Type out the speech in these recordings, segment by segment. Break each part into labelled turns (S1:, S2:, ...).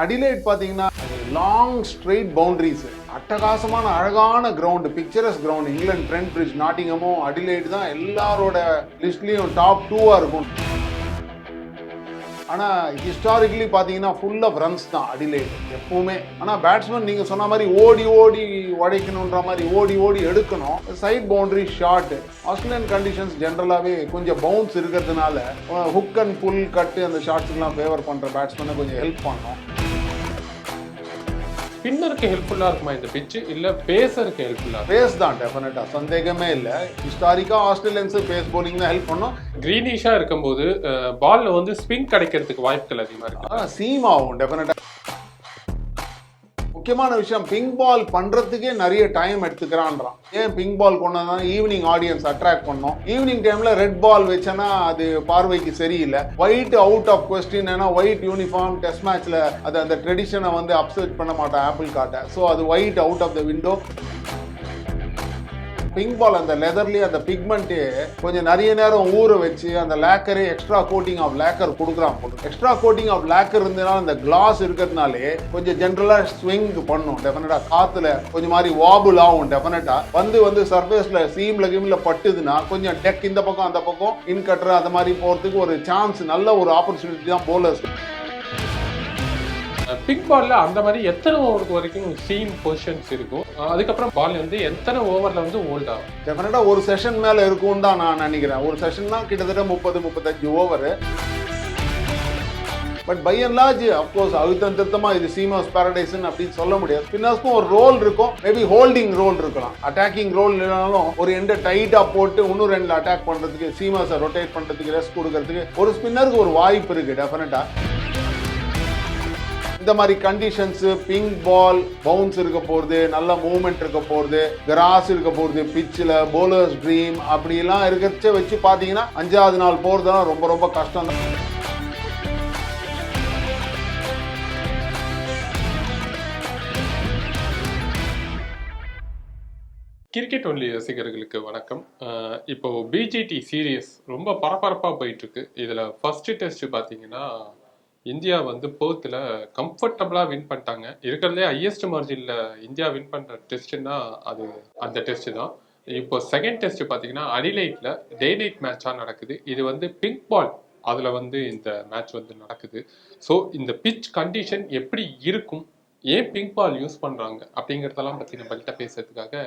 S1: Adelaide பார்த்தீங்கன்னா long straight boundaries அட்டகாசமான அழகான ground picturesque ground England Trent Bridge நாட்டிங்கமும் Adelaide தான் எல்லாரோட லிஸ்ட்லேயும் டாப் டூவாக இருக்கும். ஆனால் ஹிஸ்டாரிக்கலி பார்த்தீங்கன்னா ஃபுல் ஆஃப் ரன்ஸ் தான் அடிலைட் எப்பவுமே. ஆனால் பேட்ஸ்மேன் நீங்கள் சொன்ன மாதிரி ஓடி ஓடி உடைக்கணுன்ற மாதிரி ஓடி ஓடி எடுக்கணும். Side boundary short Australian conditions ஜென்ரலாகவே கொஞ்சம் பவுன்ஸ் இருக்கிறதுனால ஹுக் அண்ட் புல் கட்டு அந்த ஷாட்ஸுக்கெலாம் ஃபேவர் பண்ணுற பேட்ஸ்மேனை கொஞ்சம் ஹெல்ப் பண்ணோம்.
S2: ஸ்பின்னருக்கு ஹெல்ப்ஃபுல்லா இருக்குமா இந்த பிச்சு இல்ல பேசருக்கு ஹெல்ப்ஃபுல்லா
S1: பேஸ் தான் டெஃபினட்டாக சந்தேகமே இல்லை. ஹிஸ்டாரிக்காக ஆஸ்திரேலியன்ஸு பேஸ் bowling தான் ஹெல்ப் பண்ணும்.
S2: கிரீனிஷா இருக்கும்போது பால்ல வந்து ஸ்பின் கிடைக்கிறதுக்கு வாய்ப்புகள் அதிகமா இருக்கு.
S1: ஆனால் சீம் ஆகும் டெஃபினட்டாக முக்கியமான விஷயம் பிங்க் பால் பண்றதுக்கே நிறைய டைம் எடுத்துக்கிறான்றான். ஏன் பிங்க் பால் கொண்டு ஈவினிங் ஆடியன்ஸ் அட்ராக்ட் பண்ணோம். ஈவினிங் டைம்ல ரெட் பால் வச்சனா அது பார்வைக்கு சரியில்லை. ஒயிட் அவுட் ஆஃப் கொஸ்டின் ஏன்னா ஒயிட் யூனிஃபார்ம் டெஸ்ட் மேட்ச்ல அது அந்த ட்ரெடிஷனை வந்து அப்செட் பண்ண மாட்டான் ஆப்பிள் காட்டை ஸோ அது white out of the window pink ball அந்த லெதர்லேயே அந்த பிக்மெண்ட்டு கொஞ்சம் நிறைய நேரம் ஊற வச்சு அந்த லேக்கரே எக்ஸ்ட்ரா கோட்டிங் ஆஃப் லேக்கர் கொடுக்குறான் போட்டு எக்ஸ்ட்ரா கோட்டிங் ஆஃப் லேக்கர் இருந்ததுனால அந்த கிளாஸ் இருக்கிறதுனாலே கொஞ்சம் ஜென்ரலாக ஸ்விங் பண்ணும். டெஃபினட்டாக காற்றுல கொஞ்சம் மாதிரி வாபுல் ஆகும் டெஃபினட்டாக வந்து வந்து சர்ஃபேஸில் சீமில் கீமில் பட்டுதுன்னா கொஞ்சம் டெக் இந்த பக்கம் அந்த பக்கம் இன் கட்டுற அந்த மாதிரி போகிறதுக்கு ஒரு சான்ஸ் நல்ல ஒரு ஆப்பர்ச்சுனிட்டி தான் போலர்ஸ்
S2: பிக் பால்ல அந்த மாதிரி எத்தனை ஓவருக்கு வரைக்கும் சீம் பொசிஷன்ஸ் இருக்கும்? அதுக்கப்புறம் பால் வந்து எத்தனை ஓவர்ல வந்து ஓல்ட் ஆகும்?
S1: டெஃபினட்டா ஒரு செஷன் மேல இருக்கும்னு தான் நான் நினைக்கிறேன். ஒரு செஷன் தான் கிட்டத்தட்ட முப்பது முப்பத்தஞ்சு over but by and large of course அழுத்தம் திருத்தமாக இது சீமாஸ் பாரடைஸ்னு அப்படின்னு சொல்ல முடியாது. ஸ்பின்னர்ஸ்க்கும் ஒரு ரோல் இருக்கும். மேபி ஹோல்டிங் ரோல் இருக்கலாம். அட்டாக்கிங் ரோல் இல்லைனாலும் ஒரு எண்டை டைட்டாக போட்டு இன்னும் ரெண்டில் அட்டாக் பண்ணுறதுக்கு சீமாஸை ரொட்டேட் பண்ணுறதுக்கு ரெஸ்ட் கொடுக்கறதுக்கு ஒரு ஸ்பின்னருக்கு ஒரு வாய்ப்பு இருக்குது டெஃபினட்டாக இந்த மாதிரி கண்டிஷன்ஸ் பிங்க் பால் பவுன்ஸ் இருக்க போகிறது நல்ல மூவ்மெண்ட் இருக்க போகிறது கிராஸ் இருக்க போகிறது பிச்சில் போலர்ஸ் ட்ரீம் அப்படிலாம் இருக்கிறச்ச வச்சு பார்த்தீங்கன்னா அஞ்சாவது நாள் போகிறதுலாம் ரொம்ப ரொம்ப கஷ்டம் தான்
S2: கிரிக்கெட் ஒன்லி ரசிகர்களுக்கு வணக்கம். இப்போ பிஜிடி சீரியஸ் ரொம்ப பரபரப்பாக போயிட்டு இருக்கு. இதுல ஃபர்ஸ்ட் டெஸ்ட் பார்த்தீங்கன்னா இந்தியா வந்து போர்த்தில் கம்ஃபர்டபுளாக வின் பண்ணிட்டாங்க. இருக்கிறதுலே ஹையஸ்ட் மார்ஜினில் இந்தியா வின் பண்ணுற டெஸ்ட்டுன்னா அது அந்த டெஸ்ட்டு தான். இப்போ செகண்ட் டெஸ்ட் பார்த்தீங்கன்னா அடிலைட்டில் டே நைட் மேட்சாக நடக்குது. இது வந்து பிங்க் பால் அதில் வந்து இந்த மேட்ச் வந்து நடக்குது. ஸோ இந்த பிச் கண்டிஷன் எப்படி இருக்கும்? ஏன் பிங்க் பால் யூஸ் பண்ணுறாங்க அப்படிங்கிறதெல்லாம் பற்றி நம்மள்கிட்ட பேசுறதுக்காக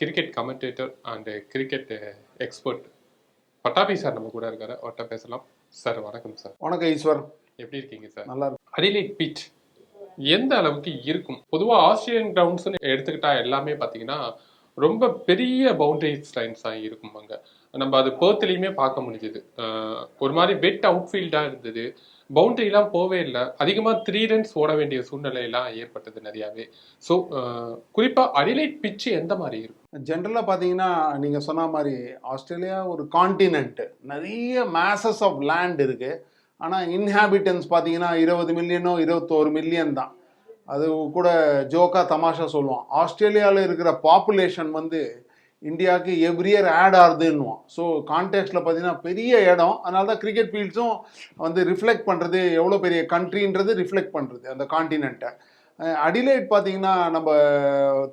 S2: cricket commentator and cricket expert Pattabhi sir நம்ம கூட இருக்காரு. அவர்கிட்ட பேசலாம். சார் வணக்கம் சார்
S1: வணக்கம் ஈஸ்வர்.
S2: எப்படி இருக்கீங்க சார்?
S1: நல்லா இருக்கு.
S2: அடிலைட் பிச் எந்த அளவுக்கு இருக்கும்? பொதுவாக ஆஸ்திரேலியன் கிரவுண்ட்ஸ்னு எடுத்துக்கிட்டா எல்லாமே பார்த்தீங்கன்னா ரொம்ப பெரிய பவுண்டரிஸ் லைன்ஸாக இருக்கும் அங்கே. நம்ம அது பேர்த்லேயுமே பார்க்க முடிஞ்சுது. ஒரு மாதிரி வெட் அவுட்ஃபீல்டாக இருந்தது. பவுண்டரிலாம் போவே இல்லை. அதிகமாக த்ரீ ரன்ஸ் ஓட வேண்டிய சூழ்நிலையெல்லாம் ஏற்பட்டது நிறையாவே. ஸோ குறிப்பாக அடிலைட் பிச்சு எந்த மாதிரி இருக்கும்?
S1: ஜென்ரலாக பார்த்தீங்கன்னா நீங்கள் சொன்ன மாதிரி ஆஸ்திரேலியா ஒரு காண்டினென்ட் நிறைய மேசஸ் ஆஃப் லேண்ட் இருக்கு. ஆனால் இன்ஹாபிட்டன்ஸ் பார்த்தீங்கன்னா இருபது மில்லியனோ இருபத்தோரு மில்லியன் தான். அது கூட ஜோக்கா தமாஷா சொல்லுவான். ஆஸ்திரேலியாவில் இருக்கிற பாப்புலேஷன் வந்து இந்தியாவுக்கு எவ்ரி இயர் ஆட் ஆகுதுன்னுவான். ஸோ கான்டெக்ட்ல பார்த்தீங்கன்னா பெரிய இடம். அதனால தான் கிரிக்கெட் ஃபீல்ட்ஸும் வந்து ரிஃப்ளெக்ட் பண்ணுறது எவ்வளோ பெரிய கண்ட்ரின்றது ரிஃப்ளெக்ட் பண்ணுறது அந்த காண்டினென்ட்டை அடிலைட் பார்த்தீங்கன்னா நம்ம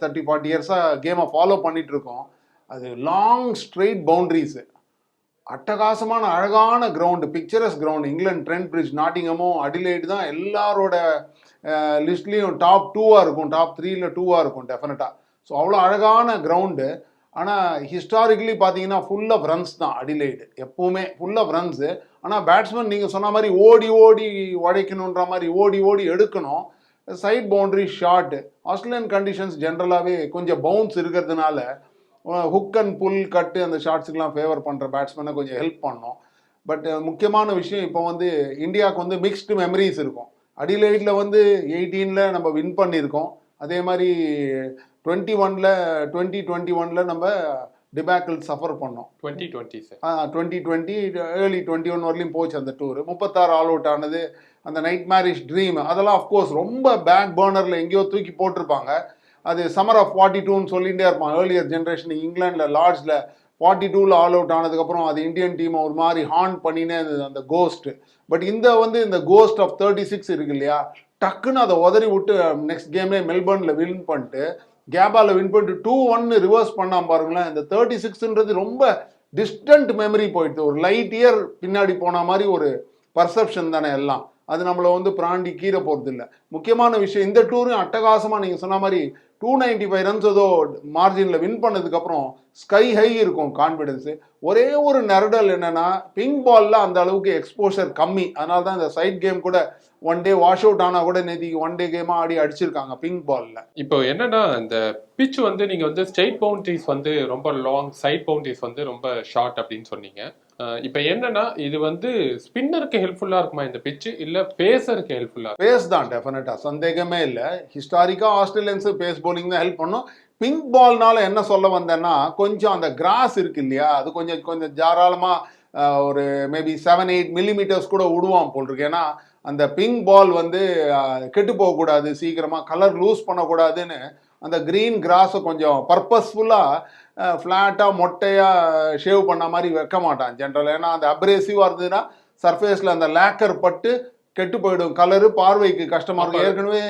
S1: தேர்ட்டி ஃபார்ட்டி இயர்ஸாக கேமை ஃபாலோ பண்ணிகிட்ருக்கோம் அது லாங் ஸ்ட்ரெயிட் பவுண்ட்ரிஸு அட்டகாசமான அழகான ground picturesque ground England Trent Bridge நாட்டிங்கமும் Adelaide தான் எல்லாரோட லிஸ்ட்லேயும் டாப் டூவாக இருக்கும். டாப் த்ரீல டூவாக இருக்கும் டெஃபினட்டாக ஸோ அவ்வளோ அழகான கிரவுண்டு ஆனால் ஹிஸ்டாரிக்கலி பார்த்தீங்கன்னா ஃபுல் ஆஃப் ரன்ஸ் தான் அடிலைடு எப்பவுமே ஃபுல் ஆஃப் ரன்ஸு ஆனால் பேட்ஸ்மேன் நீங்கள் சொன்ன மாதிரி ஓடி ஓடி உடைக்கணுன்ற மாதிரி ஓடி ஓடி எடுக்கணும். Side boundary shot Australian conditions ஜென்ரலாகவே கொஞ்சம் பவுன்ஸ் இருக்கிறதுனால ஹுக் அண்ட் புல் கட்டு அந்த ஷாட்ஸுக்கெலாம் ஃபேவர் பண்ணுற பேட்ஸ்மேனை கொஞ்சம் ஹெல்ப் பண்ணோம். பட் முக்கியமான விஷயம் இப்போ வந்து இந்தியாவுக்கு வந்து மிக்ஸ்டு மெமரிஸ் இருக்கும். அடிலைட்டில் வந்து எயிட்டீனில் நம்ம வின் பண்ணியிருக்கோம். அதே மாதிரி டுவெண்ட்டி ஒனில் டுவெண்ட்டி டுவெண்ட்டி ஒனில் நம்ம டிபேக்கிள் சஃபர் பண்ணோம்.
S2: Twenty twenty
S1: twenty twenty early twenty one வரலையும் போச்சு அந்த டூர் முப்பத்தாறு ஆல் அவுட் ஆனது. அந்த நைட் மேரிஷ் ட்ரீம் அதெல்லாம் அஃப்கோர்ஸ் ரொம்ப பேக் பேர்னரில் எங்கேயோ தூக்கி போட்டிருப்பாங்க. அது சம்மர் ஆஃப் ஃபார்ட்டி டூன்னு சொல்லிகிட்டே இருப்பான். ஏர்லியர் ஜென்ரேஷன் இங்கிலாண்டில் லார்ட்ஸில் ஃபார்ட்டி டூவில் ஆல் அவுட் ஆனதுக்கப்புறம் அது இந்தியன் டீமை ஒரு மாதிரி ஹார்ன் பண்ணினே இருந்தது அந்த கோஸ்ட் பட் இந்த வந்து இந்த கோஸ்ட் ஆஃப் தேர்ட்டி சிக்ஸ் இருக்கு இல்லையா? டக்குன்னு அதை உதறி விட்டு நெக்ஸ்ட் கேம்லேயே மெல்பர்னில் வின் பண்ணிட்டு கேபாவில் வின் பண்ணிட்டு டூ ஒன்னு ரிவர்ஸ் பண்ணாம பாருங்களேன். இந்த தேர்ட்டி சிக்ஸ்ன்றது ரொம்ப டிஸ்டன்ட் மெமரி போயிடுது. ஒரு லைட் இயர் பின்னாடி போன மாதிரி ஒரு பர்செப்ஷன் தானே எல்லாம். அது நம்மளை வந்து பிராண்டி கீரை போகிறது இல்லை முக்கியமான விஷயம் இந்த டூரும் அட்டகாசமாக நீங்கள் சொன்ன மாதிரி டூ நைன்டி ஃபைவ் ரன்ஸ் ஏதோ மார்ஜினில் வின் பண்ணதுக்கப்புறம் ஸ்கை ஹை இருக்கும் கான்ஃபிடென்ஸு ஒரே ஒரு நெரடல் என்னென்னா பிங்க் பால்ல அந்த அளவுக்கு எக்ஸ்போஷர் கம்மி. அதனால தான் இந்த சைட் கேம் கூட ஒன் டே வாஷ் அவுட் ஆனால் கூட நேற்று ஒன் டே கேமாக ஆடி அடிச்சிருக்காங்க பிங்க் பாலில்
S2: இப்போ என்னென்னா இந்த பிச் வந்து நீங்கள் வந்து ஸ்டேட் பவுண்ட்ரிஸ் வந்து ரொம்ப லாங் சைட் பவுண்ட்ரிஸ் வந்து ரொம்ப ஷார்ட் அப்படின்னு சொன்னீங்க. இப்போ என்னன்னா இது வந்து ஸ்பின்னருக்கு ஹெல்ப்ஃபுல்லா இருக்குமா இந்த பிச் இல்ல பேசருக்கு ஹெல்ப்ஃபுல்லா
S1: பேஸ் தான் டெஃபினட்டா சந்தேகமே இல்லை. ஹிஸ்டாரிக்கா ஆஸ்திரேலியன்ஸ் பேஸ் போலிங் தான் ஹெல்ப் பண்ணும். பிங்க் பால்னால என்ன சொல்ல வந்தேன்னா கொஞ்சம் அந்த கிராஸ் இருக்கு இல்லையா? அது கொஞ்சம் கொஞ்சம் தாராளமா ஒரு மேபி செவன் எயிட் மில்லிமீட்டர்ஸ் கூட விடுவான் போல் இருக்கு ஏன்னா அந்த பிங்க் பால் வந்து கெட்டு போகக்கூடாது சீக்கிரமாக கலர் லூஸ் பண்ணக்கூடாதுன்னு அந்த க்ரீன் கிராஸை கொஞ்சம் பர்பஸ்ஃபுல்லாக ஃப்ளாட்டாக மொட்டையாக ஷேவ் பண்ண மாதிரி வைக்க மாட்டான் ஜென்ரல் ஏன்னா அந்த அப்ரேசிவாக இருந்ததுன்னா சர்ஃபேஸில் அந்த லேக்கர் பட்டு கெட்டு போயிடும். கலரு பார்வைக்கு கஷ்டமா இருக்கும். ஏற்கனவே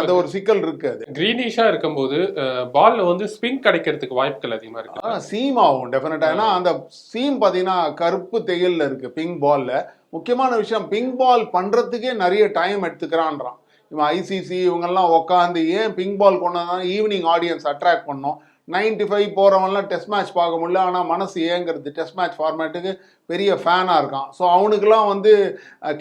S1: அந்த ஒரு சிக்கல் இருக்கு அது.
S2: கிரீனிஷா இருக்கும்போது பால்ல வந்து ஸ்பின் கிடைக்கிறதுக்கு வாய்ப்புகள் அதிகமா இருக்கு.
S1: சீம் ஆகும் டெஃபினட்டா ஏன்னா அந்த சீம் பார்த்தீங்கன்னா கருப்பு தேயில்ல இருக்கு பிங்க் பால்ல முக்கியமான விஷயம் பிங்க் பால் பண்றதுக்கே நிறைய டைம் எடுத்துக்கிறான்றான். இவன் ஐசிசி இவங்கெல்லாம் உட்காந்து ஏன் பிங்க் பால் கொண்டு ஈவினிங் ஆடியன்ஸ் அட்ராக்ட் பண்ணோம். நைன்டி ஃபைவ் போகிறவன்லாம் டெஸ்ட் மேட்ச் பார்க்க முடியல. ஆனால் மனசு ஏங்கிறது டெஸ்ட் மேட்ச் ஃபார்மேட்டுக்கு பெரிய ஃபேனாக இருக்கான். ஸோ அவனுக்கெல்லாம் வந்து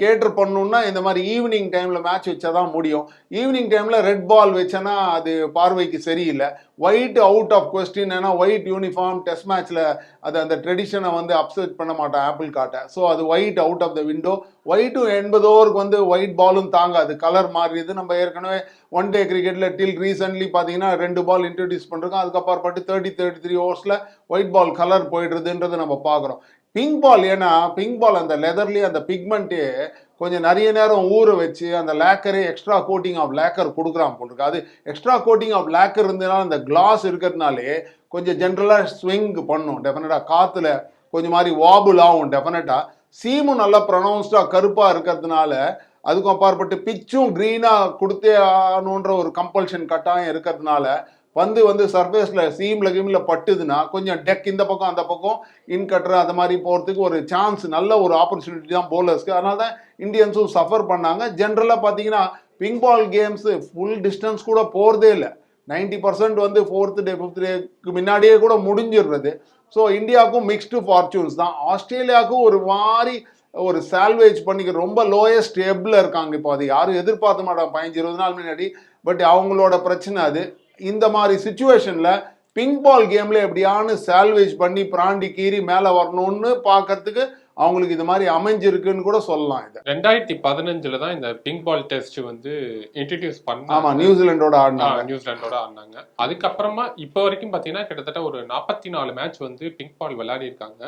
S1: கேட்டர் பண்ணணுன்னா இந்த மாதிரி ஈவினிங் டைமில் மேட்ச் வச்சா தான் முடியும். ஈவினிங் டைமில் ரெட் பால் வச்சேன்னா அது பார்வைக்கு சரியில்லை. ஒயிட் அவுட் ஆஃப் கொஸ்டின் ஏன்னா ஒயிட் யூனிஃபார்ம் டெஸ்ட் மேட்ச்சில் அது அந்த ட்ரெடிஷனை வந்து அப்செட் பண்ண மாட்டான் ஆப்பிள் காட்டை. ஸோ அது white out of the window ஒயிட்டும் எண்பது ஓவருக்கு வந்து ஒயிட் பாலும் தாங்காது. கலர் மாறிடுது நம்ம ஏற்கனவே ஒன் டே கிரிக்கெட்டில் டில் ரீசன்ட்லி பார்த்தீங்கன்னா ரெண்டு பால் இன்ட்ரடியூஸ் அதுக்கப்புறம் அதுக்கப்புறப்பட்டு தேர்ட்டி தேர்ட்டி த்ரீ ஓவர்ஸில் ஒயிட் பால் கலர் போயிடுறதுன்றதை நம்ம பார்க்குறோம். பிங்க் பால் ஏன்னா பிங்க் பால் அந்த லெதர்லேயே அந்த பிக்மெண்ட்டு கொஞ்சம் நிறைய நேரம் ஊற வச்சு அந்த லேக்கரே எக்ஸ்ட்ரா கோட்டிங் ஆஃப் லேக்கர் கொடுக்குறான் போட்டிருக்கு. அது எக்ஸ்ட்ரா கோட்டிங் ஆஃப் லேக்கர் இருந்ததுனால அந்த கிளாஸ் இருக்கிறதுனாலே கொஞ்சம் ஜென்ரலாக ஸ்விங் பண்ணும். டெஃபினட்டாக காற்றுல கொஞ்சம் மாதிரி வாபுல் ஆகும் டெஃபினட்டாக சீமும் நல்லா ப்ரொனவுன்ஸ்டாக கருப்பாக இருக்கிறதுனால அதுக்கும் அப்பாற்பட்டு பிச்சும் க்ரீனாக கொடுத்தே ஆகணுன்ற ஒரு கம்பல்ஷன் கட்டாயம் இருக்கிறதுனால பந்து வந்து சர்ஃபேஸில் சீமில் கீமில் பட்டுதுன்னா கொஞ்சம் டெக் இந்த பக்கம் அந்த பக்கம் இன் கட்டுற அந்த மாதிரி போகிறதுக்கு ஒரு சான்ஸ் நல்ல ஒரு ஆப்பர்ச்சுனிட்டி தான் போலர்ஸ்க்கு அதனால தான் இந்தியன்ஸும் சஃபர் பண்ணாங்க. ஜென்ரலாக பார்த்தீங்கன்னா pink ball games full distance கூட போகிறதே இல்லை. நைன்டி பர்சன்ட் வந்து ஃபோர்த் டே ஃபிஃப்த் டேக்கு முன்னாடியே கூட முடிஞ்சிடுறது. ஸோ இந்தியாவுக்கும் மிக்ஸ்டு ஃபார்ச்சூன்ஸ் தான். ஆஸ்திரேலியாவுக்கும் ஒரு மாதிரி ஒரு சால்வேஜ் பண்ணிக்க ரொம்ப லோயஸ்ட் எப்பில் இருக்காங்க. இப்போ அது யாரும் எதிர்பார்க்க மாட்டாங்க. பதினஞ்சு இருபது நாள் முன்னாடி. பட் அவங்களோட பிரச்சனை அது. இந்த மாதிரி சுச்சுவேஷன்ல பிங்க் பால் கேம்ல எப்படியானு சால்வேஜ் பண்ணி பிராண்டி கீறி மேலே வரணும்னு பார்க்கறதுக்கு அவங்களுக்கு இது மாதிரி அமைஞ்சிருக்குன்னு கூட சொல்லலாம் இது.
S2: ரெண்டாயிரத்தி பதினஞ்சுல தான் இந்த பிங்க் பால் டெஸ்ட் வந்து இன்ட்ரடியூஸ்
S1: ஆமா
S2: பண்ணாங்க
S1: நியூசிலாண்டோட ஆடினாங்க.
S2: நியூசிலாண்டோட ஆடினாங்க. அதுக்கப்புறமா இப்போ வரைக்கும் பாத்தீங்கன்னா கிட்டத்தட்ட ஒரு நாற்பத்தி நாலு மேட்ச் வந்து பிங்க் பால் விளையாடி இருக்காங்க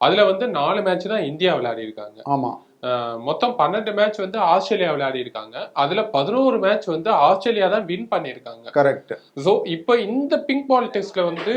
S2: அதுல வந்து நாலு மேட்ச் தான் இந்தியா விளையாடி இருக்காங்க
S1: ஆமா.
S2: மொத்தம் பன்னெண்டு மேட்ச் வந்து ஆஸ்திரேலியா விளையாடி இருக்காங்க. அதுல பதினோரு மேட்ச் வந்து ஆஸ்திரேலியா தான் வின் பண்ணியிருக்காங்க.
S1: கரெக்ட்
S2: ஸோ இப்போ இந்த பிங்க் பால் டெஸ்ட்ல வந்து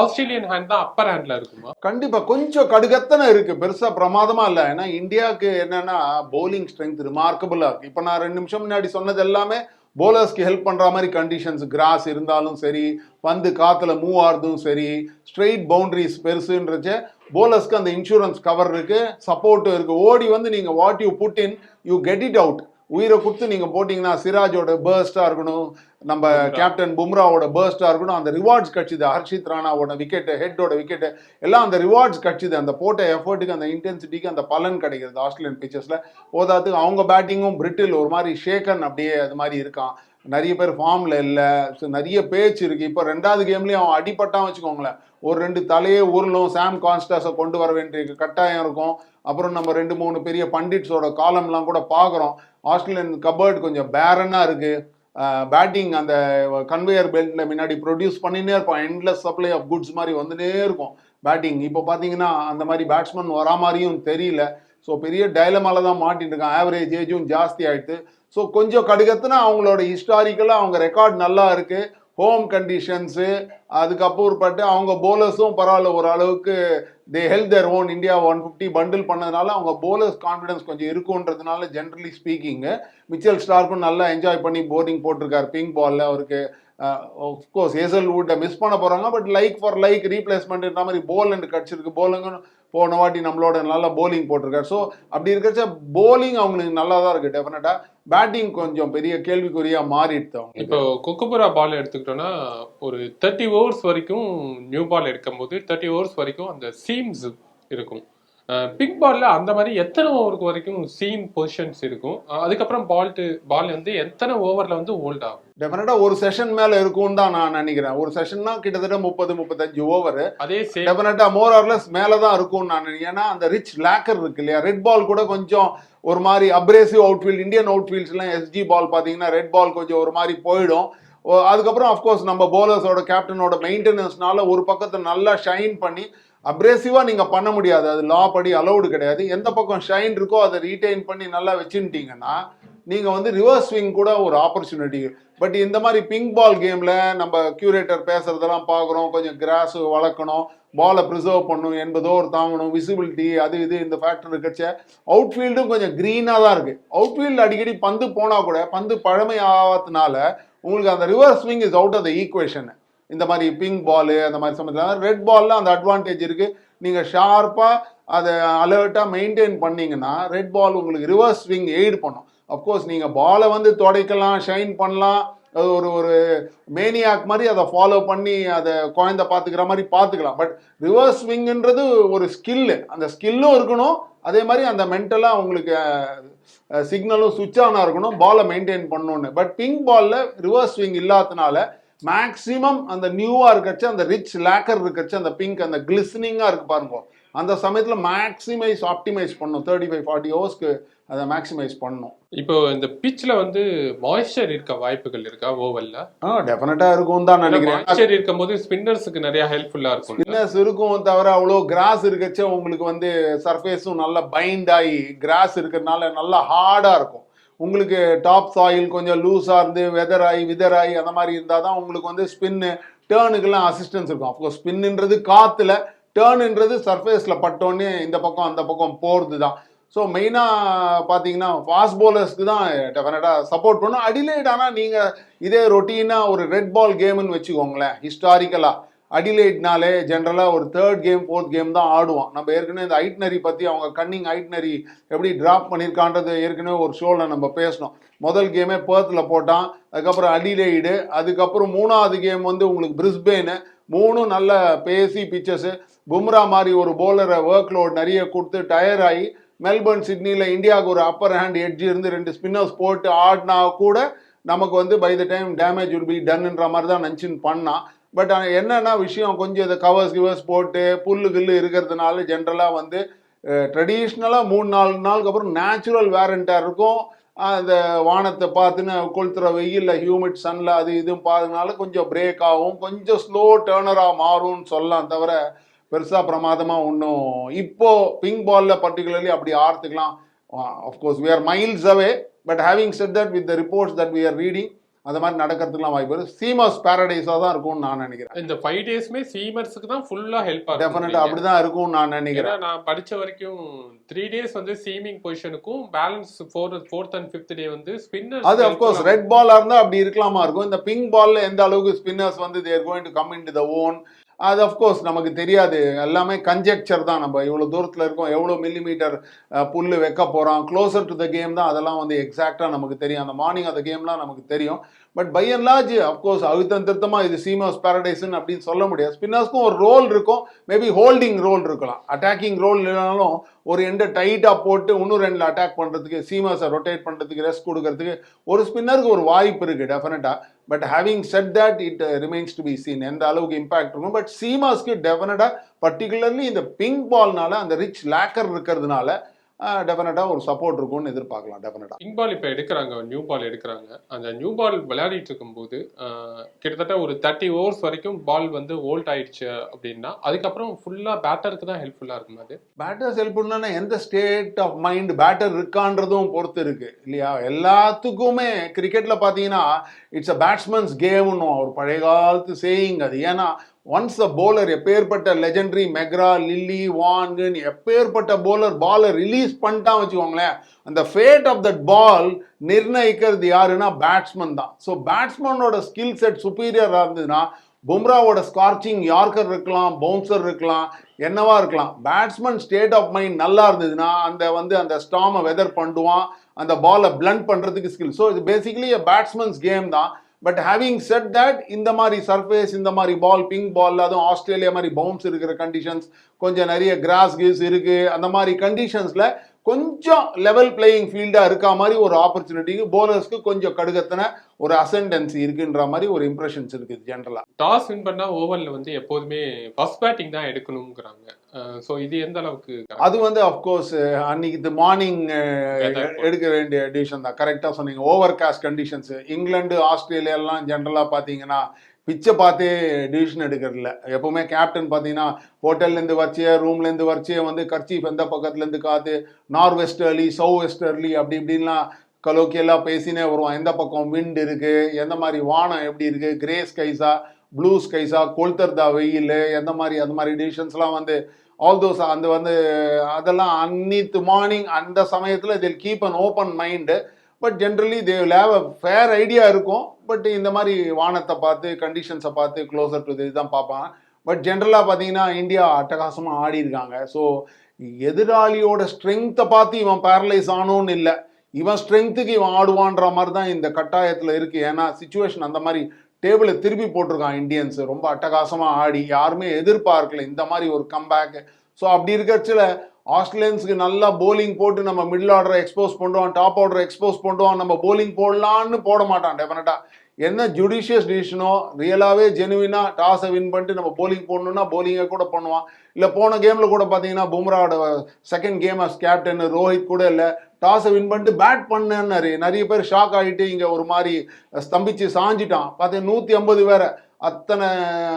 S2: ஆஸ்திரேலியன் ஹேண்ட் தான் அப்பர் ஹேண்ட்ல இருக்குமா?
S1: கண்டிப்பா கொஞ்சம் கடுகத்தனை இருக்கு. பெருசா பிரமாதமா இல்ல. ஏன்னா இந்தியாவுக்கு என்னன்னா bowling ஸ்ட்ரென்த் ரிமார்க்கபிளா இருக்கு. இப்போ நான் ரெண்டு நிமிஷம் முன்னாடி சொன்னது எல்லாமே போலர்ஸ்க்கு ஹெல்ப் பண்ற மாதிரி கண்டிஷன்ஸ் கிராஸ் இருந்தாலும் சரி பந்து காத்துல மூவ் ஆறதும் சரி ஸ்ட்ரெயிட் பவுண்டரிஸ் பெருசுன்றச்ச போலர்ஸ்க்கு அந்த இன்சூரன்ஸ் கவர் இருக்கு சப்போர்ட்டும் இருக்கு. ஓடி வந்து நீங்க what you put in you get it out உயிரை கொடுத்து நீங்க போட்டீங்கன்னா சிராஜோட பேர்ஸ்டா இருக்கணும் நம்ம. கேப்டன் பும்ராவோட பேர்ஸ்டா இருக்கணும் அந்த ரிவார்ட்ஸ் கட்சிது ஹர்ஷித் ராணாவோட விக்கெட் ஹெட்டோட விக்கெட் எல்லாம் அந்த ரிவார்ட்ஸ் கட்சிது. அந்த போட்ட எஃபர்ட்டுக்கு அந்த இன்டென்சிட்டிக்கு அந்த பலன் கிடைக்கிறது ஆஸ்திரேலியன் பிச்சர்ஸ்ல போதாத்துக்கு அவங்க பேட்டிங்கும் பிரிட்டில் ஒரு மாதிரி ஷேக்கன் அப்படியே அது மாதிரி இருக்கான். நிறைய பேர் ஃபார்ம்ல இல்லை. ஸோ நிறைய பேச்சு இருக்கு. இப்போ ரெண்டாவது கேம்லயும் அவன் அடிபட்டான் வச்சுக்கோங்களேன். ஒரு ரெண்டு தலையே உருளும் சாம் கான்ஸ்டாஸை கொண்டு வர வேண்டிய கட்டாயம் இருக்கும். அப்புறம் நம்ம ரெண்டு மூணு பெரிய பண்டிட்ஸோட காலம்லாம் கூட பார்க்குறோம் ஆஸ்திரேலியன் கபர்ட் கொஞ்சம் பேரனாக இருக்குது பேட்டிங் அந்த கன்வேயர் பெல்ட்ல முன்னாடி ப்ரொடியூஸ் பண்ணினே இருப்போம் எண்ட்லெஸ் சப்ளை ஆஃப் குட்ஸ் மாதிரி வந்துனே இருக்கும். பேட்டிங் இப்போ பார்த்தீங்கன்னா அந்த மாதிரி பேட்ஸ்மேன் வரா மாதிரியும் தெரியல. ஸோ பெரிய டைலமால தான் மாட்டின்னு இருக்கான். ஆவரேஜ் ஏஜும் ஜாஸ்தி ஆயிடுது ஸோ கொஞ்சம் கடுகத்துனா அவங்களோட ஹிஸ்டாரிக்கலாக அவங்க ரெக்கார்ட் நல்லா இருக்குது ஹோம் கண்டிஷன்ஸு அதுக்கப்புறப்பட்டு அவங்க போலர்ஸும் பரவாயில்ல ஓரளவுக்கு they held their own India one fifty bundle பண்ணதுனால அவங்க போலர்ஸ் கான்ஃபிடன்ஸ் கொஞ்சம் இருக்குன்றதுனால ஜென்ரலி ஸ்பீக்கிங்கு மிச்சல் ஸ்டார்க்கும் நல்லா என்ஜாய் பண்ணி போர்டிங் போட்டிருக்காரு பிங்க் பாலில் அவருக்கு. கோர்ஸ் ஏசல் வுட்டை மிஸ் பண்ண போகிறாங்க பட் லைக் ஃபார் லைக் ரீப்ளேஸ்மெண்ட்ன்ற மாதிரி போலண்ட் கிடச்சிருக்கு. போலங்கன்னு போன வாட்டி நம்மளோட நல்லா போலிங் போட்டிருக்காரு. ஸோ அப்படி இருக்கிறச்ச போலிங் அவங்களுக்கு நல்லா தான் இருக்குது டெஃபினட்டாக பேட்டிங் கொஞ்சம் பெரிய கேள்விக்குறியாக மாறிடுது அவங்க
S2: இப்போ கொக்குபுரா பால் எடுத்துக்கிட்டோம்னா ஒரு தேர்ட்டி ஓவர்ஸ் வரைக்கும் நியூ பால் எடுக்கும் போது தேர்ட்டி ஓவர்ஸ் வரைக்கும் அந்த சீம்ஸ் இருக்கும். பிக் பால்ல அந்த மாதிரி எத்தனை ஓவருக்கு வரைக்கும் சீம் பொசிஷன்ஸ் இருக்கும்? அதுக்கப்புறம் பால் பால் வந்து எத்தனை ஓவர்ல வந்து ஹோல்ட் ஆகும்?
S1: டெஃபினட்டாக ஒரு செஷன் மேலே இருக்கும்னு தான் நான் நினைக்கிறேன். ஒரு செஷன்னா கிட்டத்தட்ட முப்பது முப்பத்தஞ்சு ஓவர்
S2: அதே
S1: டெஃபினட்டா மோர் ஆர்லெஸ் மேலே தான் இருக்கும்னு நான் நினைக்கிறேன். ஏன்னா அந்த ரிச் லேக்கர் இருக்கு இல்லையா? ரெட் பால் கூட கொஞ்சம் ஒரு மாதிரி அப்ரேசிவ் அவுட்ஃபீல்ட் இந்தியன் அவுட்ஃபீல்ட்ஸ்லாம் எஸ்ஜி பால் பார்த்தீங்கன்னா ரெட் பால் கொஞ்சம் ஒரு மாதிரி போயிடும். அதுக்கப்புறம் அஃப்கோர்ஸ் நம்ம போலர்ஸோட கேப்டனோட மெயின்டெனன்ஸ்னால ஒரு பக்கத்தை நல்லா ஷைன் பண்ணி அப்ரேசிவாக நீங்கள் பண்ண முடியாது. அது லா படி அலௌடு கிடையாது. எந்த பக்கம் ஷைன் இருக்கோ அதை ரீடைன் பண்ணி நல்லா வச்சுட்டீங்கன்னா நீங்கள் வந்து ரிவர்ஸ் ஸ்விங் கூட ஒரு ஆப்பர்ச்சுனிட்டி பட் இந்த மாதிரி பிங்க் பால் கேமில் நம்ம கியூரேட்டர் பேசுகிறதெல்லாம் பார்க்குறோம். கொஞ்சம் கிராஸ் வளர்க்கணும் பாலை ப்ரிசர்வ் பண்ணணும் என்பதோ ஒரு தாங்கணும் விசிபிலிட்டி அது இது இந்த ஃபேக்டர் இருக்கச்ச அவுட்ஃபீல்டும் கொஞ்சம் க்ரீனாக தான் இருக்குது அவுட்ஃபீல்டு அடிக்கடி பந்து போனால் கூட பந்து பழமை ஆகாதனால உங்களுக்கு அந்த reverse swing is out of the equation இந்த மாதிரி பிங்க் பால் அந்த மாதிரி சமயத்தில் ரெட் பாலில் அந்த அட்வான்டேஜ் இருக்குது நீங்கள் ஷார்ப்பாக அதை அலர்ட்டாக மெயின்டைன் பண்ணீங்கன்னா ரெட் பால் உங்களுக்கு ரிவர்ஸ் ஸ்விங் எய்டு பண்ணும். அஃப்கோர்ஸ் நீங்கள் பாலை வந்து துடைக்கலாம் ஷைன் பண்ணலாம். அது ஒரு ஒரு மேனியாக் மாதிரி அதை ஃபாலோ பண்ணி அதை குழந்தை பார்த்துக்கிற மாதிரி பார்த்துக்கலாம். பட் ரிவர்ஸ் ஸ்விங்குன்றது ஒரு ஸ்கில்லு அந்த ஸ்கில்லும் இருக்கணும். அதே மாதிரி அந்த மென்டலாக உங்களுக்கு சிக்னலும் சுவிட்ச் ஆனாக இருக்கணும். பாலை மெயின்டைன் பண்ணணுன்னு பட் பிங்க் பாலில் ரிவர்ஸ் ஸ்விங் இல்லாதனால மேக்ஸிமம் அந்த நியூவாக இருக்கச்சு அந்த ரிச் லேக்கர் இருக்கச்சு அந்த பிங்க் அந்த கிளிஸ்னிங்காக இருக்கு பாருங்க. அந்த சமயத்தில் மேக்ஸிமைஸ் ஆப்டிமைஸ் பண்ணும். தேர்ட்டி ஃபைவ் ஃபார்ட்டி ஹவர்ஸ்க்கு அதை மேக்ஸிமைஸ் பண்ணும்.
S2: இப்போ இந்த பிட்ச்ல வந்து மாய்ஸ்சர் இருக்க வாய்ப்புகள் இருக்கா ஓவல்ல
S1: ஆ டெஃபினட்டாக இருக்கும் தான் நினைக்கிறேன்.
S2: மாய்ஸ்சர் இருக்கும்போது ஸ்பின்னர்ஸுக்கு நிறைய ஹெல்ப்ஃபுல்லா இருக்கும்
S1: ஸ்பின்னர்ஸ் இருக்கும் தவிர அவ்வளோ கிராஸ் இருக்கச்சே உங்களுக்கு வந்து சர்ஃபேஸும் நல்லா பைண்ட் ஆகி கிராஸ் இருக்கிறதுனால நல்லா ஹார்டாக இருக்கும். உங்களுக்கு டாப் சாயில் கொஞ்சம் லூஸாக இருந்து வெதர் ஆகி ஆகி அந்த மாதிரி இருந்தால் தான் உங்களுக்கு வந்து ஸ்பின்னு டேர்னுக்கெல்லாம் அசிஸ்டன்ஸ் இருக்கும். அப்போ ஸ்பின்னுன்றது காற்றுல டேர்னுன்றது சர்ஃபேஸில் பட்டோன்னே இந்த பக்கம் அந்த பக்கம் போகிறது தான். ஸோ மெயினாக பார்த்தீங்கன்னா ஃபாஸ்ட் போலர்ஸ்க்கு தான் டெஃபினட்டாக சப்போர்ட் பண்ணும். அடிலேட் ஆனால் நீங்கள் இதே ரொட்டீனாக ஒரு ரெட் பால் கேம்னு வச்சுக்கோங்களேன் ஹிஸ்டாரிக்கலாக அடிலைட்னாலே ஜென்ரலாக ஒரு தேர்ட் கேம் ஃபோர்த் கேம் தான் ஆடுவான். நம்ம ஏற்கனவே இந்த ஐட்னரி பற்றி அவங்க கன்னிங் ஐட்னரி எப்படி ட்ராப் பண்ணியிருக்கான்றது ஏற்கனவே ஒரு ஷோவில் நம்ம பேசணும் முதல் கேமே பேர்த்தில் போட்டான் அதுக்கப்புறம் அடிலைடு அதுக்கப்புறம் மூணாவது கேம் வந்து உங்களுக்கு பிரிஸ்பெயின் மூணும் நல்ல பேசி பிச்சர்ஸு பும்ரா மாதிரி ஒரு போலரை ஒர்க் லோட் நிறைய கொடுத்து டயர் ஆகி மெல்பர்ன் சிட்னியில் இந்தியாவுக்கு ஒரு அப்பர் ஹேண்ட் எட்ஜ் இருந்து ரெண்டு ஸ்பின்னர்ஸ் போட்டு ஆடினா கூட நமக்கு வந்து by the time damage will be டன்ன்ற மாதிரி தான் நினச்சின்னு பண்ணான். பட் என்னென்ன விஷயம் கொஞ்சம் இதை கவர்ஸ் கிவர்ஸ் போட்டு புல்லு கில்லு இருக்கிறதுனால ஜென்ரலாக வந்து ட்ரெடிஷ்னலாக மூணு நாலு நாளுக்கு அப்புறம் நேச்சுரல் வேரண்டாக இருக்கும். அந்த வானத்தை பார்த்துன்னு கொளுத்துற வெயிலில் ஹியூமிட் சன்ல அது இதுவும் பார்த்ததுனால கொஞ்சம் பிரேக் ஆகும். கொஞ்சம் ஸ்லோ டேர்னராக மாறும்னு சொல்லலாம் தவிர பெருசாக பிரமாதமாக ஒன்றும் இப்போது பிங்க் பாலில் பர்டிகுலர்லி அப்படி ஆர்த்துக்கலாம். Of course we are miles away but having said that with the reports that we are reading அந்த மாதிரி நடக்கிறதுக்குலாம் வாய்ப்பு இருக்கு. சீமஸ் பேரடைஸாக தான் இருக்கும்னு நான் நினைக்கிறேன்.
S2: இந்த ஃபைவ் டேஸ்மே சீமர்ஸ்க்கு தான் ஃபுல்லா ஹெல்ப் ஆகும்
S1: டெஃபினட்டாக அப்படி தான் இருக்கும்னு நான் நினைக்கிறேன்.
S2: நான் படிச்ச வரைக்கும் த்ரீ டேஸ் வந்து seaming பொசிஷனுக்கும் balance four fourth and fifth day வந்து ஸ்பின்னர்
S1: அது அஃப்கோர்ஸ் ரெட் பாலா இருந்தா அப்படி இருக்கலாமா இருக்கும். இந்த பிங்க் பால்ல எந்த அளவுக்கு ஸ்பின்னர்ஸ் வந்து they're going to come into the own அது அஃப்கோர்ஸ் நமக்கு தெரியாது. எல்லாமே கன்ஜெக்சர் தான். நம்ம இவ்வளோ தூரத்தில் இருக்கோம் எவ்வளோ மில்லிமீட்டர் புல் வைக்க போகிறோம் க்ளோசர் டு த கேம் தான் அதெல்லாம் வந்து எக்ஸாக்டாக நமக்கு தெரியும். அந்த மார்னிங் அந்த கேம்லாம் நமக்கு தெரியும். But by and large of course அழுத்தம் திருத்தமாக இது சீமாஸ் பேரடைஸ்ன்னு அப்படின்னு சொல்ல முடியாது. ஸ்பின்னர்ஸ்க்கும் ஒரு ரோல் இருக்கும். மேபி ஹோல்டிங் ரோல் இருக்கலாம். அட்டாக்கிங் ரோல் இல்லைனாலும் ஒரு எண்டை டைட்டாக போட்டு இன்னும் ரெண்டில் அட்டாக் பண்ணுறதுக்கு சீமர்ஸை ரொட்டேட் பண்ணுறதுக்கு ரெஸ்ட் கொடுக்கறதுக்கு ஒரு ஸ்பின்னருக்கு ஒரு வாய்ப்பு இருக்குது டெஃபினட்டாக but having said that it remains to be seen எந்த அளவுக்கு இம்பாக்ட் இருக்கும். பட் சீமாஸ்க்கு டெஃபினட்டாக பர்டிகுலர்லி இந்த பிங்க் பால்னால அந்த ரிச் லேக்கர் இருக்கிறதுனால டெஃபினட்டாக ஒரு சப்போர்ட் இருக்கும்னு எதிர்பார்க்கலாம் டெஃபினட்டாக
S2: பிங்க் பால் இப்போ எடுக்கிறாங்க நியூ பால் எடுக்கிறாங்க. அந்த நியூ பால் விளையாடிட்டு இருக்கும்போது கிட்டத்தட்ட ஒரு தேர்ட்டி ஓவர்ஸ் வரைக்கும் பால் வந்து ஓல்ட் ஆயிடுச்சு அப்படின்னா அதுக்கப்புறம் ஃபுல்லா பேட்டருக்கு தான் ஹெல்ப்ஃபுல்லா இருக்கும் அது?
S1: பேட்டர்ஸ் ஹெல்ப் பண்ணா எந்த ஸ்டேட் ஆஃப் மைண்ட் பேட்டர் இருக்கான்றதும் பொறுத்து இருக்கு இல்லையா? எல்லாத்துக்குமே கிரிக்கெட்ல பார்த்தீங்கன்னா இட்ஸ் அ பேட்ஸ்மேன்ஸ் கேம்னு ஒரு பழைய காலத்து சேயிங் அது. ஏன்னா ஒன்ஸ் அ போலர் எப்பேற்பட்ட லெஜண்டரி மெக்ரா லில்லி வான்குன்னு எப்பேற்பட்ட போலர் பாலை ரிலீஸ் பண்ணிட்டான் வச்சுக்கோங்களேன் அந்த ஃபேட் ஆஃப் தட் பால் நிர்ணயிக்கிறது யாருன்னா பேட்ஸ்மேன் தான். ஸோ பேட்ஸ்மேனோட ஸ்கில் செட் சுப்பீரியராக இருந்ததுன்னா பும்ராவோட ஸ்கார்ச்சிங் யார்கர் இருக்கலாம் பவுன்சர் இருக்கலாம் என்னவா இருக்கலாம். பேட்ஸ்மேன் ஸ்டேட் ஆஃப் மைண்ட் நல்லா இருந்ததுன்னா அந்த வந்து அந்த ஸ்டாமை வெதர் பண்ணுவான் அந்த பாலை பிளண்ட் பண்ணுறதுக்கு ஸ்கில் ஸோ இது பேசிக்கலி பேட்ஸ்மேன்ஸ் கேம் தான். பட் ஹேவிங் செட் தட் இந்த மாதிரி சர்ஃபேஸ் இந்த மாதிரி பால் பிங்க் பால் அதுவும் ஆஸ்திரேலியா மாதிரி பவுன்ஸ் இருக்கிற கண்டிஷன்ஸ் கொஞ்சம் நிறைய கிராஸ் கிஸ் இருக்குது அந்த மாதிரி கண்டிஷன்ஸில் கொஞ்சம் லெவல் பிளேயிங் ஃபீல்டா இருக்கா மாதிரி ஒரு ஆப்பர்ச்சுனிட்டிக்கு போலர்ஸ்க்கு கொஞ்சம் கடுகத்தன ஒரு அசெண்டன்சி இருக்குன்ற மாதிரி ஒரு இம்ப்ரெஷன்ஸ் இருக்குது ஜென்ரலா
S2: டாஸ் வின் பண்ணா ஓவர்ல வந்து எப்போதுமே ஃபர்ஸ்ட் பேட்டிங் தான் எடுக்கணுங்கிறாங்க ஸோ இது எந்த அளவுக்கு?
S1: அது வந்து அஃப்கோர்ஸ் அன்னைக்கு மார்னிங்
S2: Weather.
S1: எடுக்க வேண்டிய டிசிஷன் தான் கரெக்டாக சொன்னீங்க ஓவர் காஸ்ட் கண்டிஷன்ஸ் இங்கிலாந்து ஆஸ்திரேலியாலாம் ஜென்ரலாக பார்த்தீங்கன்னா பிச்சை பார்த்தே டிசிஷன் எடுக்கிறதில்ல. எப்பவுமே கேப்டன் பார்த்தீங்கன்னா ஹோட்டல்லேருந்து வச்சிய ரூம்லேருந்து வரிச்சே வந்து கர்ச்சீஃப் எந்த பக்கத்துலேருந்து காத்து நார்த் வெஸ்ட் அர்லி சவு வெஸ்ட் அர்லி அப்படி இப்படின்லாம் கலோக்கியெல்லாம் பேசினே வருவான். எந்த பக்கம் விண்ட் இருக்குது எந்த மாதிரி வானம் எப்படி இருக்குது கிரே ஸ்கைஸா ப்ளூ ஸ்கைஸா கொளுத்தர்தா வெயில் எந்த மாதிரி அந்த மாதிரி டிசிஷன்ஸ்லாம் வந்து ஆல் தோஸ் அந்த வந்து அதெல்லாம் அன்னித்து மார்னிங் அந்த சமயத்தில் இதில் keep an open mind but generally they have a fair idea இருக்கும். பட் இந்த மாதிரி வானத்தை பார்த்து கண்டிஷன்ஸை பார்த்து க்ளோசர் டு இதுதான் பார்ப்பாங்க. பட் ஜென்ரலாக பார்த்தீங்கன்னா இந்தியா அட்டகாசமாக ஆடி இருக்காங்க. ஸோ எதிராளியோட ஸ்ட்ரென்த்தை பார்த்து இவன் பேரலைஸ் ஆனோன்னு இல்லை. இவன் ஸ்ட்ரென்த்துக்கு இவன் ஆடுவான்ற மாதிரி தான் இந்த கட்டாயத்தில் இருக்குது ஏன்னா சுச்சுவேஷன் அந்த மாதிரி டேபிளை திருப்பி போட்டிருக்கான் இந்தியன்ஸ் ரொம்ப அட்டகாசமாக ஆடி யாருமே எதிர்பார்க்கல இந்த மாதிரி ஒரு கம்பேக்கு ஸோ அப்படி இருக்கிறச்சில ஆஸ்திரேலியன்ஸுக்கு நல்லா போலிங் போட்டு நம்ம மிடில் ஆர்டரை எக்ஸ்போஸ் பண்ணுவோம் டாப் ஆர்டரை எக்ஸ்போஸ் பண்ணுவோம் நம்ம போலிங் போடலான்னு போட மாட்டான் டெஃபினட்டாக என்ன ஜுடிஷியஸ் டிசிஷனோ ரியலாகவே ஜெனுவினா டாஸை வின் பண்ணிட்டு நம்ம போலிங் போடணும்னா போலிங்கை கூட பண்ணுவான். இல்லை போன கேமில் கூட பார்த்தீங்கன்னா பும்ராவோட second game as captain Rohit கூட இல்லை. டாஸை வின் பண்ணிட்டு பேட் பண்ணேன்னாரு. நிறைய பேர் ஷாக் ஆகிட்டு இங்கே ஒரு மாதிரி ஸ்தம்பிச்சு சாஞ்சிட்டான். பார்த்தீங்கன்னா நூற்றி ஐம்பது வேறு. அத்தனை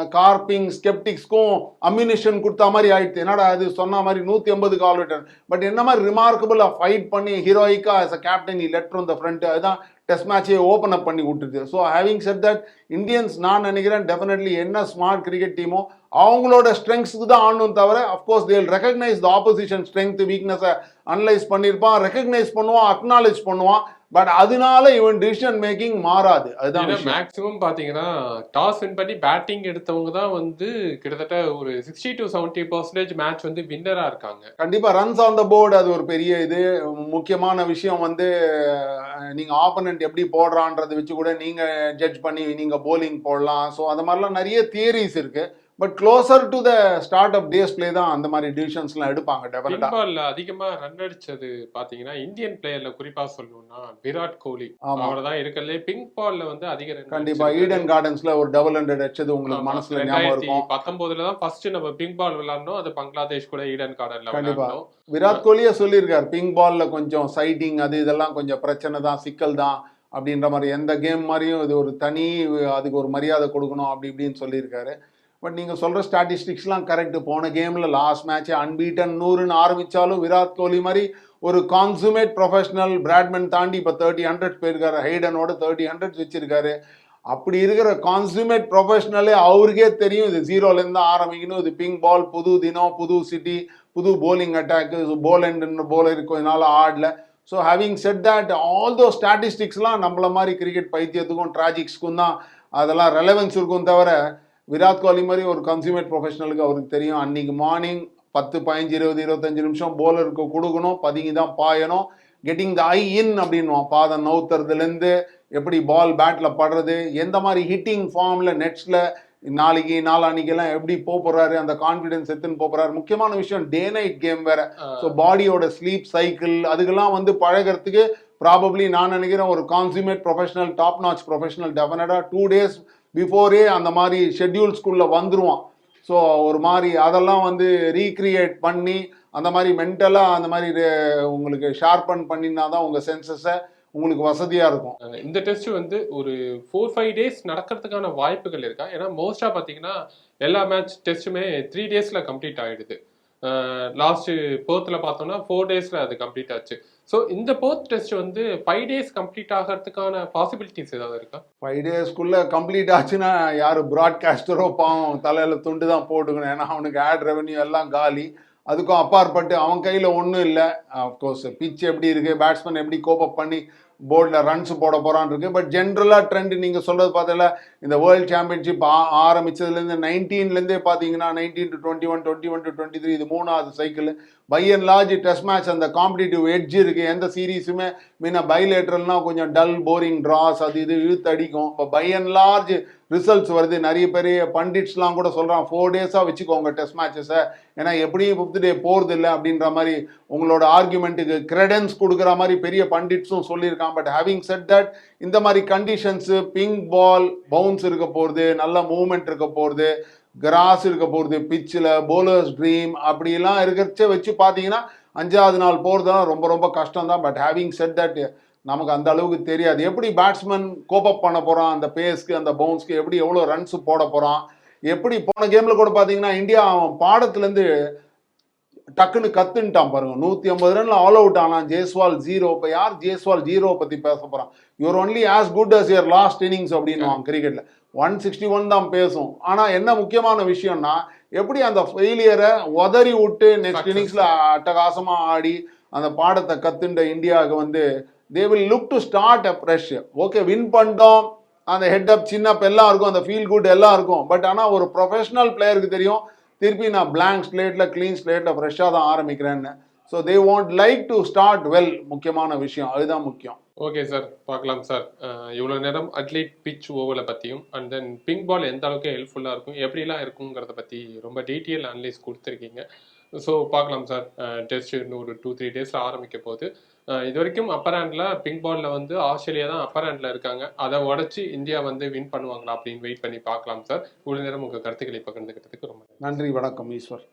S1: கார்பிங் ஸ்கெப்டிக்ஸ்க்கும் அம்யூனிஷன் கொடுத்த மாதிரி ஆயிடுச்சு. என்னடா அது சொன்ன மாதிரி நூற்றி ஐம்பது கால் ரிட்டர்ன் பட் என்ன மாதிரி ரிமார்க்கபுளாக ஃபைட் பண்ணி ஹீரோயிக்கா as a captain he led from the அதுதான் டெஸ்ட் மேட்சே ஓப்பன் அப் பண்ணி விட்டுருது so having said that Indians நான் நினைக்கிறேன் டெஃபினெட்லி என்ன ஸ்மார்ட் கிரிக்கெட் டீமோ அவங்களோட ஸ்ட்ரெங்க்ஸுக்கு தான் ஆடணும் தவிர of course they'll recognise the opposition strength வீக்னஸை analyse பண்ணியிருப்பான் ரெகக்னைஸ் பண்ணுவான் அக்னாலேஜ் பண்ணுவான். பட் அதனால இவன் டிசிஷன் மேக்கிங் மாறாது. அதுதான்.
S2: மேக்ஸிமம் பாத்தீங்கன்னா டாஸ் வின் பண்ணி பேட்டிங் எடுத்தவங்க தான் வந்து கிட்டத்தட்ட ஒரு sixty to seventy percentage match வந்து வின்னரா இருக்காங்க.
S1: கண்டிப்பா ரன்ஸ் ஆன் த போர்டு அது ஒரு பெரிய இது. முக்கியமான விஷயம் வந்து அஹ், நீங்க ஆப்பனண்ட் எப்படி போடுறான்றதை வச்சு கூட நீங்க ஜட்ஜ் பண்ணி நீங்க போலிங் போடலாம். ஸோ அந்த மாதிரிலாம் நிறைய தியரிஸ் இருக்கு. But closer to the start of days play தான் அந்த மாதிரி டிசிஷன்ஸ்லாம் எடுப்பாங்க டெஃபினட்டா
S2: பிங்க் பால்ல அதிகமா ரன் அடிச்சது பாத்தீங்கன்னா இந்தியன் பிளேயர்ல குறிப்பா சொல்லணும்னா விராட் கோலி. அவர் தான் இருக்கிறதுலே பிங்க் பால்ல வந்து அதிக ரன்
S1: கண்டிப்பா. ஈடன் கார்டன்ஸ்ல ஒரு டபுள் ஹண்ட்ரட் அடிச்சது உங்களுக்கு மனசுல ஞாபகம் இருக்கும்.
S2: பத்தொன்பதுல தான் ஃபர்ஸ்ட் நம்ம பிங்க் பால் விளையாடணும் அது பங்களாதேஷ் கூட ஈடன் கார்டன்ல
S1: கண்டிப்பா.
S2: விளையாடணும்
S1: விராட் கோலியே சொல்லியிருக்காரு பிங்க் பால்ல கொஞ்சம் சைட்டிங் அது இதெல்லாம் கொஞ்சம் பிரச்சனை தான் சிக்கல் தான் அப்படின்ற மாதிரி எந்த கேம் மாதிரியும் இது ஒரு தனி அதுக்கு ஒரு மரியாதை கொடுக்கணும் அப்படி இப்படின்னு சொல்லியிருக்காரு. பட் நீங்கள் சொல்கிற ஸ்டாட்டிஸ்டிக்ஸ்லாம் கரெக்டு போன கேமில் லாஸ்ட் மேட்ச் அன்பீட்டன் நூறுன்னு ஆரம்பித்தாலும் விராட் கோலி மாதிரி ஒரு கான்சுமேட் ப்ரொஃபஷனல் பிராட்மேன் தாண்டி இப்போ தேர்ட்டி ஹண்ட்ரட் போயிருக்காரு. ஹைடனோட தேர்ட்டி ஹண்ட்ரட் வச்சிருக்காரு. அப்படி இருக்கிற கான்சுமேட் ப்ரொஃபஷனலே அவருக்கே தெரியும். இது ஜீரோலேருந்து தான் ஆரம்பிக்கணும். இது பிங்க் பால் புது தினம் புது சிட்டி புது போலிங் அட்டாக்கு போல் அண்ட் போலர் கொஞ்ச நாள் ஆடல. So having said that all though ஸ்டாட்டிஸ்டிக்ஸ்லாம் நம்மள மாதிரி கிரிக்கெட் பைத்தியத்துக்கும் ட்ராஜிக்ஸ்க்கும் தான் அதெல்லாம் ரெலவென்ஸ் இருக்கும் தவிர விராட் கோலி மாதிரி ஒரு கன்சியூமர் ப்ரொஃபஷனலுக்கு அவருக்கு தெரியும். அன்னைக்கு மார்னிங் பத்து பதினஞ்சு இருபது இருபத்தஞ்சு நிமிஷம் போலருக்கு கொடுக்கணும். பதுங்கி தான் பாயணும். கெட்டிங் த ஐ இன் அப்படின்வான் பாதம் நவுத்துறதுலேருந்து எப்படி பால் பேட்டில் படுறது எந்த மாதிரி ஹிட்டிங் ஃபார்மில் நெட்ஸில் நாளைக்கு நாளான்னைக்கெல்லாம் எப்படி போறாரு அந்த கான்ஃபிடன்ஸ் எடுத்துன்னு போக போறாரு. முக்கியமான விஷயம் டே நைட் கேம் வேற. ஸோ பாடியோட ஸ்லீப் சைக்கிள் அதுக்கெல்லாம் வந்து பழகிறதுக்கு ப்ராபப்ளி நான் நினைக்கிறேன் ஒரு consummate professional top notch professional டெஃபினட்டாக டூ டேஸ் பிஃபோரே அந்த மாதிரி ஷெட்யூல்ஸ்குள்ளே வந்துருவான். ஸோ ஒரு மாதிரி அதெல்லாம் வந்து ரீக்ரியேட் பண்ணி அந்த மாதிரி மென்டலாக அந்த மாதிரி உங்களுக்கு ஷார்பன் பண்ணினா தான் உங்கள் சென்சஸை உங்களுக்கு வசதியாக இருக்கும்.
S2: இந்த டெஸ்ட் வந்து ஒரு ஃபோர் ஃபைவ் டேஸ் நடக்கிறதுக்கான வாய்ப்புகள் இருக்கா? ஏன்னா மோஸ்ட்டாக பார்த்தீங்கன்னா எல்லா மேட்ச் டெஸ்ட்டுமே த்ரீ டேஸில் கம்ப்ளீட் ஆகிடுது லாஸ்ட்டு போர்த்தில் பார்த்தோம்னா ஃபோர் டேஸில் அது கம்ப்ளீட் ஆச்சு. ஸோ இந்த போர்த் டெஸ்ட் வந்து ஃபைவ் டேஸ் கம்ப்ளீட் ஆகிறதுக்கான பாசிபிலிட்டிஸ் ஏதாவது இருக்கா?
S1: ஃபைவ் டேஸ்க்குள்ளே கம்ப்ளீட் ஆச்சுன்னா யார் ப்ராட்காஸ்டரோ பாவம் தலையில் துண்டு தான் போட்டுக்கணும். ஏன்னா அவனுக்கு ஆட் ரெவன்யூ எல்லாம் காலி. அதுக்கும் அப்பாற்பட்டு அவன் கையில் ஒன்றும் இல்லை. அஃப்கோர்ஸ் பிச் எப்படி இருக்குது பேட்ஸ்மேன் எப்படி கோப்பப் பண்ணி போர்டில் ரன்ஸ் போட போகிறான் இருக்கு. பட் ஜென்ரலாக ட்ரெண்ட் நீங்கள் சொல்கிறது பார்த்தல இந்த வேர்ல்டு சாம்பியன்ஷிப் ஆ ஆரம்பிச்சதுலேருந்து நைன்டீன்லேருந்தே பார்த்தீங்கன்னா nineteen to twenty one twenty one to twenty three இது மூணாவது cycle by and large test match அந்த காம்படிட்டிவ் எட்ஜ் இருக்குது எந்த சீரீஸுமே முன்ன பைலேட்ரல்னால் கொஞ்சம் டல் போரிங் ட்ராஸ் அது இது இழுத்து அடிக்கும். இப்போ பை அண்ட் லார்ஜ் ரிசல்ட்ஸ் வருது. நிறைய பெரிய பண்டிட்ஸ்லாம் கூட சொல்கிறான் ஃபோர் டேஸாக வச்சுக்கோங்க டெஸ்ட் மேட்சஸை ஏன்னா எப்படியும் ஃபிஃப்த் டே போகிறது இல்லை அப்படின்ற மாதிரி உங்களோட ஆர்குமெண்ட்டுக்கு கிரெடன்ஸ் கொடுக்குற மாதிரி பெரிய பண்டிட்ஸும் சொல்லியிருக்கான் பட் ஹேவிங் செட் தட் இந்த மாதிரி கண்டிஷன்ஸு பிங்க் பால் பவுன்ஸ் இருக்க போகிறது நல்ல மூவ்மெண்ட் இருக்க போகிறது கிராஸ் இருக்க போகிறது பிச்சில் போலர்ஸ் ட்ரீம் அப்படிலாம் இருக்கிறச்ச வச்சு பார்த்தீங்கன்னா அஞ்சாவது நாள் போகிறதுனா ரொம்ப ரொம்ப கஷ்டம் தான் பட் ஹேவிங் செட் தட் நமக்கு அந்த அளவுக்கு தெரியாது. எப்படி பேட்ஸ்மேன் கோப்பப் பண்ண போகிறான் அந்த பேஸ்க்கு அந்த பவுன்ஸ்க்கு எப்படி எவ்வளோ ரன்ஸ் போட போகிறான் எப்படி போன கேமில் கூட பார்த்தீங்கன்னா இந்தியா அவன் பாடத்துலேருந்து டக்குன்னு கத்துன்ட்டான் பாருங்க. நூற்றி ஐம்பது ரன்ல ஆல் அவுட் ஆனான். ஜெய்ஸ்வால் ஜீரோ இப்போ யார் ஜெய்ஸ்வால் ஜீரோ பற்றி பேச போகிறான் you're only as good as your last innings அப்படின்னுவான் கிரிக்கெட்டில் ஒன் சிக்ஸ்டி ஒன் தான் பேசும். ஆனால் என்ன முக்கியமான விஷயம்னா எப்படி அந்த ஃபெயிலியரை உதறி விட்டு நெக்ஸ்ட். இன்னிங்ஸில் அட்டகாசமாக ஆடி அந்த பாடத்தை கத்துண்ட இந்தியாவுக்கு வந்து they will look to start a fresh okay win பண்ணிட்டோம். அந்த ஹெட் அப் சின்ன எல்லாம் இருக்கும் அந்த ஃபீல் குட் எல்லாம் இருக்கும் பட் ஆனால் ஒரு ப்ரொஃபஷனல் பிளேயருக்கு தெரியும் திருப்பி நான் பிளாங்க் ஸ்லேட்டில் க்ளீன் ஸ்லேட்டில் ஃப்ரெஷ்ஷாக தான் ஆரம்பிக்கிறேன்னு. So they want like to start well முக்கியமான விஷயம் அதுதான் முக்கியம்.
S2: ஓகே சார் பார்க்கலாம் சார் இவ்வளோ நேரம் அட்லீட் பிச் ஓவரை பற்றியும் அண்ட் தென் பிங்க் பால் எந்த அளவுக்கு ஹெல்ப்ஃபுல்லாக இருக்கும் எப்படிலாம் இருக்குங்கிறத பற்றி ரொம்ப டீட்டெயில் அனலைஸ் கொடுத்துருக்கீங்க. ஸோ பார்க்கலாம் சார் டெஸ்ட் இன்னும் ஒரு டூ த்ரீ டேஸில் ஆரம்பிக்க போது இது வரைக்கும் அப்பர் ஹேண்டில் பிங்க் பாலில் வந்து ஆஸ்திரேலியா தான் அப்பர் ஹேண்டில் இருக்காங்க. அதை உடச்சி இந்தியா வந்து வின் பண்ணுவாங்களா அப்படின்னு வெயிட் பண்ணி பார்க்கலாம் சார் இவ்வளோ நேரம் உங்கள் கருத்துக்களை பகிர்ந்துக்கிட்டதுக்கு ரொம்ப நன்றி.
S1: நன்றி வணக்கம் ஈஸ்வர்.